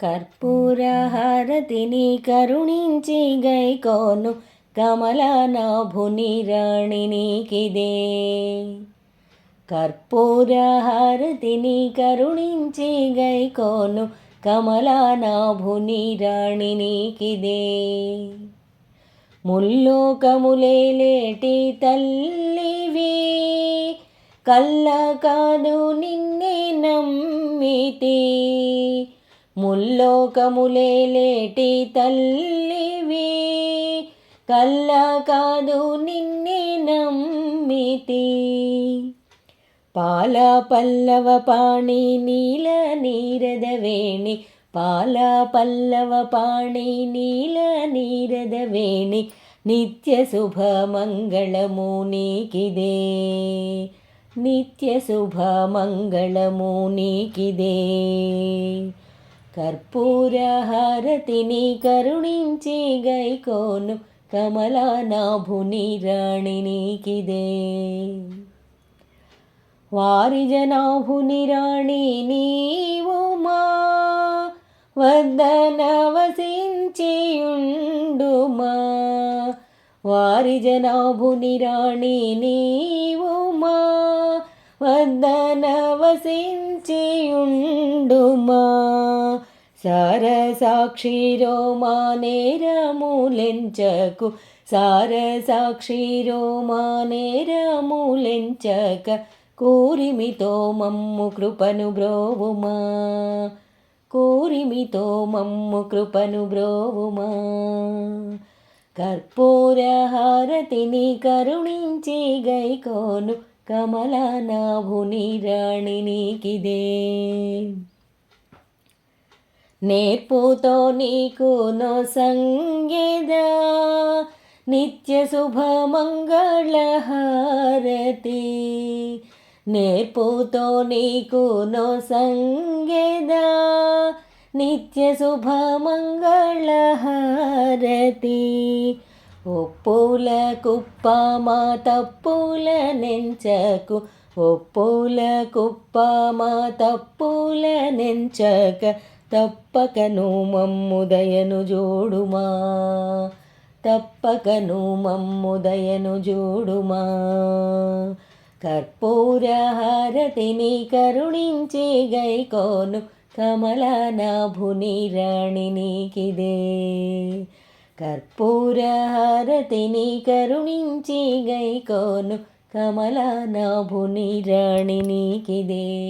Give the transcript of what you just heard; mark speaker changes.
Speaker 1: కర్పూరహారతిని కరుణించి గైకోను కమలనాభుని రాణి నీకిదే కర్పూరహారతిని కరుణించి గైకోను కమలనాభుని రాణి నీకిదే ముల్లోకములేటి తల్లివి కల్ల కాదు నిన్నే నమ్మితే. ముల్లోకములేటి తల్లివి. కల్ల కాదు నిన్నే నమ్మితి. పాల పల్లవ పాణి నీల నీరద వేణి. పాల పల్లవ పాణి నీల నీరద వేణి. నిత్య శుభ మంగళము నీకిదే. నిత్య శుభ మంగళము నీకిదే. కర్పూరహారతిని కరుణించి గైకోను కమలానాభుని రాణినికిదే వారి జనాభుని రాణి నీవుమా మా వద్దన వసించియుండుమా. వారి జనాభుని రాణి నీవు మా వద్దన సారసాక్షిరో మానేరములెంచకు సారసాక్షిరో కూరిమితో మమ్ము కృపను బ్రోవుమా కూరిమితో మమ్ము కృపను బ్రోవుమా. కర్పూరహారతిని కరుణించి గైకోను కమలనాభుని రాణి నీకిదే. నేర్పుతో నీకు నో సంగేదా. నిత్య శుభ మంగళహారతి నేర్పుతో నీకు నో సంగేదా. నిత్య శుభ మంగళహారతి ఒప్పుల కుప్ప మా తప్పుల నెంచకు. ఒప్పుల కుప్ప మా తప్పుల నెంచక. తప్పకను మమ్ముదయను జోడుమా తప్పకను మమ్ముదయను జోడుమా కర్పూరహారతిని కరుణించే గైకోను కమలనాభుని రాణి నీకిదే. కర్పూరహారతిని కరుణించే గైకోను కమలనాభుని రాణి నీకిదే.